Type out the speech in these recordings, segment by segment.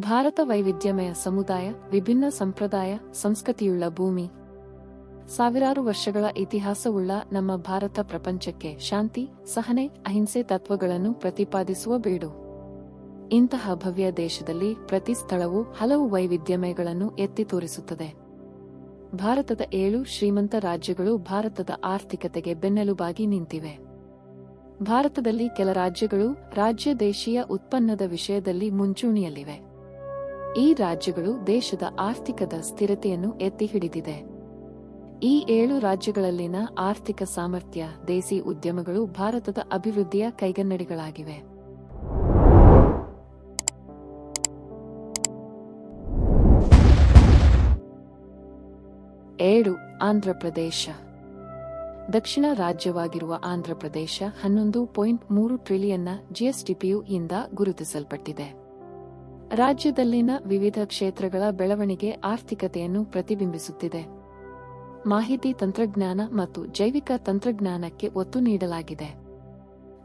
ಭಾರತ ವೈವಿಧ್ಯಮಯ ಸಮುದಾಯ, ವಿಭಿನ್ನ ಸಂಪ್ರದಾಯ, ಸಂಸ್ಕೃತಿಯುಳ್ಳ ಭೂಮಿ. ಸಾವಿರಾರು ವರ್ಷಗಳ ಇತಿಹಾಸವುಳ್ಳ ನಮ್ಮ ಭಾರತ ಪ್ರಪಂಚಕ್ಕೆ ಶಾಂತಿ, ಸಹನೆ, ಅಹಿಂಸೆ ತತ್ವಗಳನ್ನು ಪ್ರತಿಪಾದಿಸುವ ಬೇಡು. ಇಂತಹ ಭವ್ಯ ದೇಶದಲ್ಲಿ ಪ್ರತಿ ಸ್ಥಳವು ಹಲವು ವೈವಿಧ್ಯಮಯಗಳನ್ನು ಎತ್ತಿ ತೋರಿಸುತ್ತದೆ. ಭಾರತದ ಏಳು ಶ್ರೀಮಂತ ರಾಜ್ಯಗಳು ಭಾರತದ ಆರ್ಥಿಕತೆಗೆ ಬೆನ್ನೆಲುಬಾಗಿ ನಿಂತಿವೆ. ಭಾರತದಲ್ಲಿ ಕೆಲ ರಾಜ್ಯಗಳು ರಾಜ್ಯ ದೇಶೀಯ ಉತ್ಪನ್ನದ ವಿಷಯದಲ್ಲಿ ಮುಂಚೂಣಿಯಲ್ಲಿವೆ. ಈ ರಾಜ್ಯಗಳು ದೇಶದ ಆರ್ಥಿಕದ ಸ್ಥಿರತೆಯನ್ನು ಎತ್ತಿ ಹಿಡಿದಿದೆ. ಈ ಏಳು ರಾಜ್ಯಗಳಲ್ಲಿನ ಆರ್ಥಿಕ ಸಾಮರ್ಥ್ಯ, ದೇಸಿ ಉದ್ಯಮಗಳು ಭಾರತದ ಅಭಿವೃದ್ಧಿಯ ಕೈಗನ್ನಡಿಗಳಾಗಿವೆ. ಏಳು ಆಂಧ್ರಪ್ರದೇಶ ದಕ್ಷಿಣ ರಾಜ್ಯವಾಗಿರುವ ಆಂಧ್ರಪ್ರದೇಶ ಹನ್ನೊಂದು ಪಾಯಿಂಟ್ ಮೂರು ಟ್ರಿಲಿಯನ್ನ ಜಿಎಸ್ಟಿಪಿಯು ಇಂದ ಗುರುತಿಸಲ್ಪಟ್ಟಿದೆ. ರಾಜ್ಯದಲ್ಲಿನ ವಿವಿಧ ಕ್ಷೇತ್ರಗಳ ಬೆಳವಣಿಗೆ ಆರ್ಥಿಕತೆಯನ್ನು ಪ್ರತಿಬಿಂಬಿಸುತ್ತಿದೆ. ಮಾಹಿತಿ ತಂತ್ರಜ್ಞಾನ ಮತ್ತು ಜೈವಿಕ ತಂತ್ರಜ್ಞಾನಕ್ಕೆ ಒತ್ತು ನೀಡಲಾಗಿದೆ.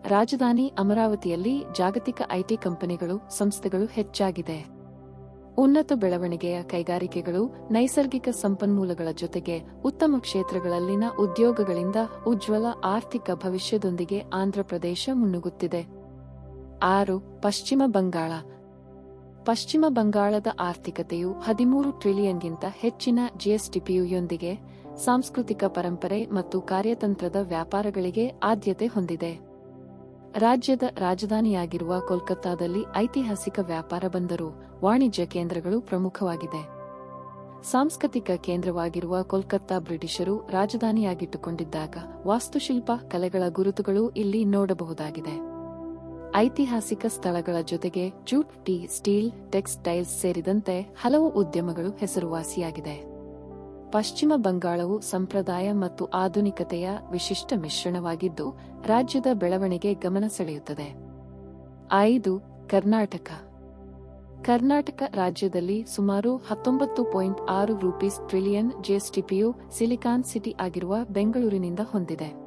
ರಾಜಧಾನಿ ಅಮರಾವತಿಯಲ್ಲಿ ಜಾಗತಿಕ ಐಟಿ ಕಂಪನಿಗಳು, ಸಂಸ್ಥೆಗಳು ಹೆಚ್ಚಾಗಿದೆ. ಉನ್ನತ ಬೆಳವಣಿಗೆಯ ಕೈಗಾರಿಕೆಗಳು ನೈಸರ್ಗಿಕ ಸಂಪನ್ಮೂಲಗಳ ಜೊತೆಗೆ ಉತ್ತಮ ಕ್ಷೇತ್ರಗಳಲ್ಲಿನ ಉದ್ಯೋಗಗಳಿಂದ ಉಜ್ವಲ ಆರ್ಥಿಕ ಭವಿಷ್ಯದೊಂದಿಗೆ ಆಂಧ್ರಪ್ರದೇಶ ಮುನ್ನುಗ್ಗುತ್ತಿದೆ. ಆರು, ಪಶ್ಚಿಮ ಬಂಗಾಳ. ಪಶ್ಚಿಮ ಬಂಗಾಳದ ಆರ್ಥಿಕತೆಯು ಹದಿಮೂರು ಟ್ರಿಲಿಯನ್ಗಿಂತ ಹೆಚ್ಚಿನ ಜಿಎಸ್ಟಿಪಿಯುಯೊಂದಿಗೆ ಸಾಂಸ್ಕೃತಿಕ ಪರಂಪರೆ ಮತ್ತು ಕಾರ್ಯತಂತ್ರದ ವ್ಯಾಪಾರಗಳಿಗೆ ಆದ್ಯತೆ ಹೊಂದಿದೆ. ರಾಜ್ಯದ ರಾಜಧಾನಿಯಾಗಿರುವ ಕೋಲ್ಕತ್ತಾದಲ್ಲಿ ಐತಿಹಾಸಿಕ ವ್ಯಾಪಾರ ಬಂದರು, ವಾಣಿಜ್ಯ ಕೇಂದ್ರಗಳು ಪ್ರಮುಖವಾಗಿದೆ. ಸಾಂಸ್ಕೃತಿಕ ಕೇಂದ್ರವಾಗಿರುವ ಕೋಲ್ಕತ್ತಾ ಬ್ರಿಟಿಷರು ರಾಜಧಾನಿಯಾಗಿಟ್ಟುಕೊಂಡಿದ್ದಾಗ ವಾಸ್ತುಶಿಲ್ಪ, ಕಲೆಗಳ ಗುರುತುಗಳು ಇಲ್ಲಿ ನೋಡಬಹುದಾಗಿದೆ. ಐತಿಹಾಸಿಕ ಸ್ಥಳಗಳ ಜೊತೆಗೆ ಜೂಟ್ ಟೀ, ಸ್ಟೀಲ್, ಟೆಕ್ಸ್ಟೈಲ್ಸ್ ಸೇರಿದಂತೆ ಹಲವು ಉದ್ಯಮಗಳು ಹೆಸರುವಾಸಿಯಾಗಿದೆ ಪಶ್ಚಿಮ ಬಂಗಾಳವು ಸಂಪ್ರದಾಯ ಮತ್ತು ಆಧುನಿಕತೆಯ ವಿಶಿಷ್ಟ ಮಿಶ್ರಣವಾಗಿದ್ದು, ರಾಜ್ಯದ ಬೆಳವಣಿಗೆ ಗಮನ ಸೆಳೆಯುತ್ತದೆ. ಐದು, ಕರ್ನಾಟಕ. ಕರ್ನಾಟಕ ರಾಜ್ಯದಲ್ಲಿ ಸುಮಾರು ಹತ್ತೊಂಬತ್ತು ಪಾಯಿಂಟ್ ಆರು ರೂಪೀಸ್ ಟ್ರಿಲಿಯನ್ ಜಿಎಸ್ಟಿಪಿಯು ಸಿಲಿಕಾನ್ ಸಿಟಿ ಆಗಿರುವ ಬೆಂಗಳೂರಿನಿಂದ ಹೊಂದಿದೆ.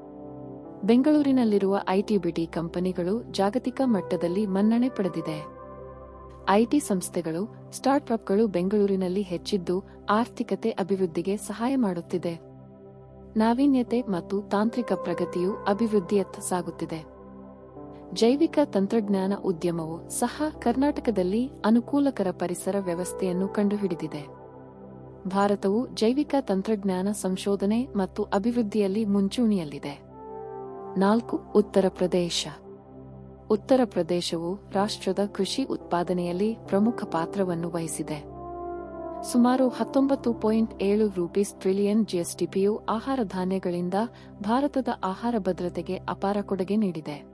ಬೆಂಗಳೂರಿನಲ್ಲಿರುವ ಐಟಿಬಿಟಿ ಕಂಪನಿಗಳು ಜಾಗತಿಕ ಮಟ್ಟದಲ್ಲಿ ಮನ್ನಣೆ ಪಡೆದಿದೆ. ಐಟಿ ಸಂಸ್ಥೆಗಳು, ಸ್ಟಾರ್ಟ್ಅಪ್ಗಳು ಬೆಂಗಳೂರಿನಲ್ಲಿ ಹೆಚ್ಚಿದ್ದು ಆರ್ಥಿಕತೆ ಅಭಿವೃದ್ಧಿಗೆ ಸಹಾಯ ಮಾಡುತ್ತಿದೆ. ನಾವೀನ್ಯತೆ ಮತ್ತು ತಾಂತ್ರಿಕ ಪ್ರಗತಿಯು ಅಭಿವೃದ್ಧಿಯತ್ತ ಸಾಗುತ್ತಿದೆ. ಜೈವಿಕ ತಂತ್ರಜ್ಞಾನ ಉದ್ಯಮವು ಸಹ ಕರ್ನಾಟಕದಲ್ಲಿ ಅನುಕೂಲಕರ ಪರಿಸರ ವ್ಯವಸ್ಥೆಯನ್ನು ಕಂಡುಹಿಡಿದಿದೆ. ಭಾರತವು ಜೈವಿಕ ತಂತ್ರಜ್ಞಾನ ಸಂಶೋಧನೆ ಮತ್ತು ಅಭಿವೃದ್ಧಿಯಲ್ಲಿ ಮುಂಚೂಣಿಯಲ್ಲಿದೆ. ನಾಲ್ಕು ಉತ್ತರ ಪ್ರದೇಶ. ಉತ್ತರ ಪ್ರದೇಶವು ರಾಷ್ಟ್ರದ ಕೃಷಿ ಉತ್ಪಾದನೆಯಲ್ಲಿ ಪ್ರಮುಖ ಪಾತ್ರವನ್ನು ವಹಿಸಿದೆ. ಸುಮಾರು ಹತ್ತೊಂಬತ್ತು ಪಾಯಿಂಟ್ ಏಳು ರೂಪೀಸ್ ಟ್ರಿಲಿಯನ್ ಜಿಎಸ್ಟಿಪಿಯು ಆಹಾರ ಧಾನ್ಯಗಳಿಂದ ಭಾರತದ ಆಹಾರ ಭದ್ರತೆಗೆ ಅಪಾರ ಕೊಡುಗೆ ನೀಡಿದೆ.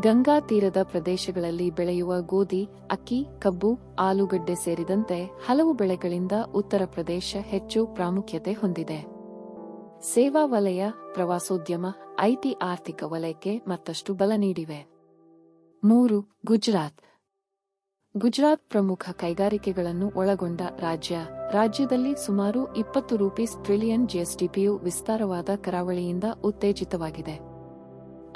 ಗಂಗಾ ತೀರದ ಪ್ರದೇಶಗಳಲ್ಲಿ ಬೆಳೆಯುವ ಗೋಧಿ, ಅಕ್ಕಿ, ಕಬ್ಬು, ಆಲೂಗಡ್ಡೆ ಸೇರಿದಂತೆ ಹಲವು ಬೆಳೆಗಳಿಂದ ಉತ್ತರ ಪ್ರದೇಶ ಹೆಚ್ಚು ಪ್ರಾಮುಖ್ಯತೆ ಹೊಂದಿದೆ. ಸೇವಾ ವಲಯ, ಪ್ರವಾಸೋದ್ಯಮ, ಐಟಿ ಆರ್ಥಿಕ ವಲಯಕ್ಕೆ ಮತ್ತಷ್ಟು ಬಲ ನೀಡಿವೆ. ಮೂರು, ಗುಜರಾತ್. ಗುಜರಾತ್ ಪ್ರಮುಖ ಕೈಗಾರಿಕೆಗಳನ್ನು ಒಳಗೊಂಡ ರಾಜ್ಯ. ರಾಜ್ಯದಲ್ಲಿ ಸುಮಾರು ಇಪ್ಪತ್ತು ರೂಪೀಸ್ ಟ್ರಿಲಿಯನ್ ಜಿಎಸ್ಟಿಪಿಯು ವಿಸ್ತಾರವಾದ ಕರಾವಳಿಯಿಂದ ಉತ್ತೇಜಿತವಾಗಿದೆ.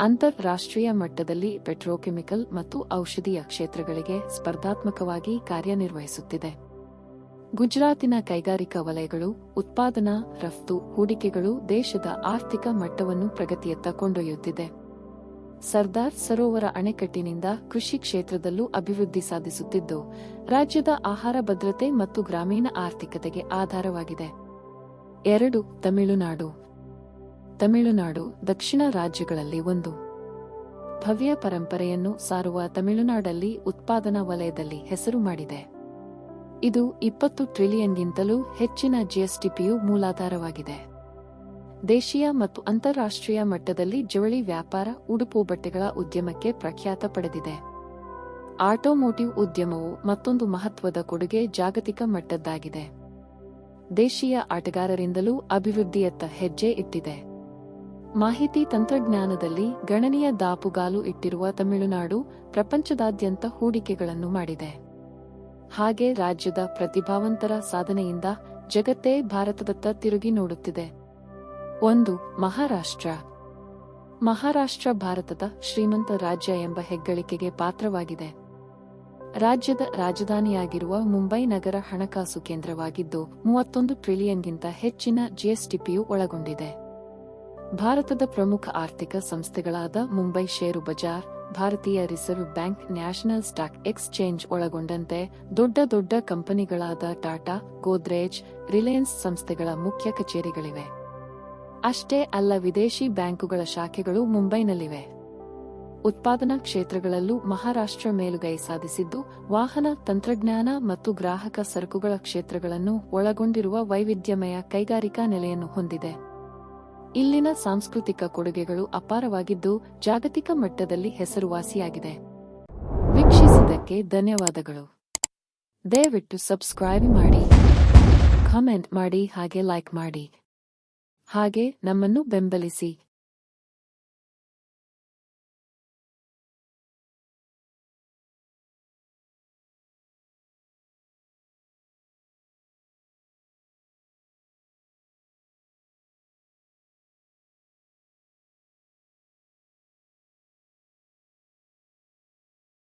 ಅಂತಾರಾಷ್ಟ್ರೀಯ ಮಟ್ಟದಲ್ಲಿ ಪೆಟ್ರೋಕೆಮಿಕಲ್ ಮತ್ತು ಔಷಧೀಯ ಕ್ಷೇತ್ರಗಳಿಗೆ ಸ್ಪರ್ಧಾತ್ಮಕವಾಗಿ ಕಾರ್ಯನಿರ್ವಹಿಸುತ್ತಿದೆ. ಗುಜರಾತಿನ ಕೈಗಾರಿಕಾ ವಲಯಗಳು, ಉತ್ಪಾದನಾ, ರಫ್ತು, ಹೂಡಿಕೆಗಳು ದೇಶದ ಆರ್ಥಿಕ ಮಟ್ಟವನ್ನು ಪ್ರಗತಿಯತ್ತ ಕೊಂಡೊಯ್ಯುತ್ತಿದೆ. ಸರ್ದಾರ್ ಸರೋವರ ಅಣೆಕಟ್ಟಿನಿಂದ ಕೃಷಿ ಕ್ಷೇತ್ರದಲ್ಲೂ ಅಭಿವೃದ್ಧಿ ಸಾಧಿಸುತ್ತಿದ್ದು, ರಾಜ್ಯದ ಆಹಾರ ಭದ್ರತೆ ಮತ್ತು ಗ್ರಾಮೀಣ ಆರ್ಥಿಕತೆಗೆ ಆಧಾರವಾಗಿದೆ. ಎರಡು, ತಮಿಳುನಾಡು. ತಮಿಳುನಾಡು ದಕ್ಷಿಣ ರಾಜ್ಯಗಳಲ್ಲಿ ಒಂದು. ಭವ್ಯ ಪರಂಪರೆಯನ್ನು ಸಾರುವ ತಮಿಳುನಾಡಲ್ಲಿ ಉತ್ಪಾದನಾ ವಲಯದಲ್ಲಿ ಹೆಸರು ಮಾಡಿದೆ. ಇದು ಇಪ್ಪತ್ತು ಟ್ರಿಲಿಯನ್ಗಿಂತಲೂ ಹೆಚ್ಚಿನ ಜಿಎಸ್ಟಿಪಿಯು ಮೂಲಾಧಾರವಾಗಿದೆ. ದೇಶೀಯ ಮತ್ತು ಅಂತಾರಾಷ್ಟ್ರೀಯ ಮಟ್ಟದಲ್ಲಿ ಜವಳಿ ವ್ಯಾಪಾರ, ಉಡುಪು ಬಟ್ಟೆಗಳ ಉದ್ಯಮಕ್ಕೆ ಪ್ರಖ್ಯಾತ ಪಡೆದಿದೆ. ಆಟೋಮೋಟಿವ್ ಉದ್ಯಮವು ಮತ್ತೊಂದು ಮಹತ್ವದ ಕೊಡುಗೆ ಜಾಗತಿಕ ಮಟ್ಟದ್ದಾಗಿದೆ. ದೇಶೀಯ ಆಟಗಾರರಿಂದಲೂ ಅಭಿವೃದ್ಧಿಯತ್ತ ಹೆಜ್ಜೆ ಇಟ್ಟಿದೆ. ಮಾಹಿತಿ ತಂತ್ರಜ್ಞಾನದಲ್ಲಿ ಗಣನೀಯ ದಾಪುಗಾಲು ಇಟ್ಟಿರುವ ತಮಿಳುನಾಡು ಪ್ರಪಂಚದಾದ್ಯಂತ ಹೂಡಿಕೆಗಳನ್ನು ಮಾಡಿದೆ. ಹಾಗೆ ರಾಜ್ಯದ ಪ್ರತಿಭಾವಂತರ ಸಾಧನೆಯಿಂದ ಜಗತ್ತೇ ಭಾರತದತ್ತ ತಿರುಗಿ ನೋಡುತ್ತಿದೆ. ಒಂದು, ಮಹಾರಾಷ್ಟ್ರ. ಮಹಾರಾಷ್ಟ್ರ ಭಾರತದ ಶ್ರೀಮಂತ ರಾಜ್ಯ ಎಂಬ ಹೆಗ್ಗಳಿಕೆಗೆ ಪಾತ್ರವಾಗಿದೆ. ರಾಜ್ಯದ ರಾಜಧಾನಿಯಾಗಿರುವ ಮುಂಬೈ ನಗರ ಹಣಕಾಸು ಕೇಂದ್ರವಾಗಿದ್ದು, ಮೂವತ್ತೊಂದು ಟ್ರಿಲಿಯನ್ಗಿಂತ ಹೆಚ್ಚಿನ ಜಿಎಸ್ಟಿಪಿಯು ಒಳಗೊಂಡಿದೆ. ಭಾರತದ ಪ್ರಮುಖ ಆರ್ಥಿಕ ಸಂಸ್ಥೆಗಳಾದ ಮುಂಬೈ ಷೇರು ಬಜಾರ್ ಭಾರತೀಯ reserve bank national stock exchange ಒಳಗೊಂಡಂತೆ ದೊಡ್ಡ ದೊಡ್ಡ ಕಂಪನಿಗಳಾದ ಟಾಟಾ, ಗೋದ್ರೇಜ್, ರಿಲಯನ್ಸ್ ಸಂಸ್ಥೆಗಳ ಮುಖ್ಯ ಕಚೇರಿಗಳಿವೆ. ಅಷ್ಟೇ ಅಲ್ಲ ವಿದೇಶಿ ಬ್ಯಾಂಕುಗಳ ಶಾಖೆಗಳು ಮುಂಬೈನಲ್ಲಿವೆ. ಉತ್ಪಾದನಾ ಕ್ಷೇತ್ರಗಳಲ್ಲೂ ಮಹಾರಾಷ್ಟ್ರ ಮೇಲುಗೈ ಸಾಧಿಸಿದ್ದು, ವಾಹನ, ತಂತ್ರಜ್ಞಾನ ಮತ್ತು ಗ್ರಾಹಕ ಸರಕುಗಳ ಕ್ಷೇತ್ರಗಳನ್ನು ಒಳಗೊಂಡಿರುವ ವೈವಿಧ್ಯಮಯ ಕೈಗಾರಿಕಾ ನೆಲೆಯನ್ನು ಹೊಂದಿದೆ. ಇಲ್ಲಿನ ಸಾಂಸ್ಕೃತಿಕ ಕೊಡುಗೆಗಳು ಅಪಾರವಾಗಿದ್ದು ಜಾಗತಿಕ ಮಟ್ಟದಲ್ಲಿ ಹೆಸರುವಾಸಿಯಾಗಿದೆ. ವೀಕ್ಷಿಸಿದ್ದಕ್ಕೆ ಧನ್ಯವಾದಗಳು. ದಯವಿಟ್ಟು ಸಬ್ಸ್ಕ್ರೈಬ್ ಮಾಡಿ, ಕಾಮೆಂಟ್ ಮಾಡಿ ಹಾಗೆ ಲೈಕ್ ಮಾಡಿ. ಹಾಗೆ ನಮ್ಮನ್ನು ಬೆಂಬಲಿಸಿ.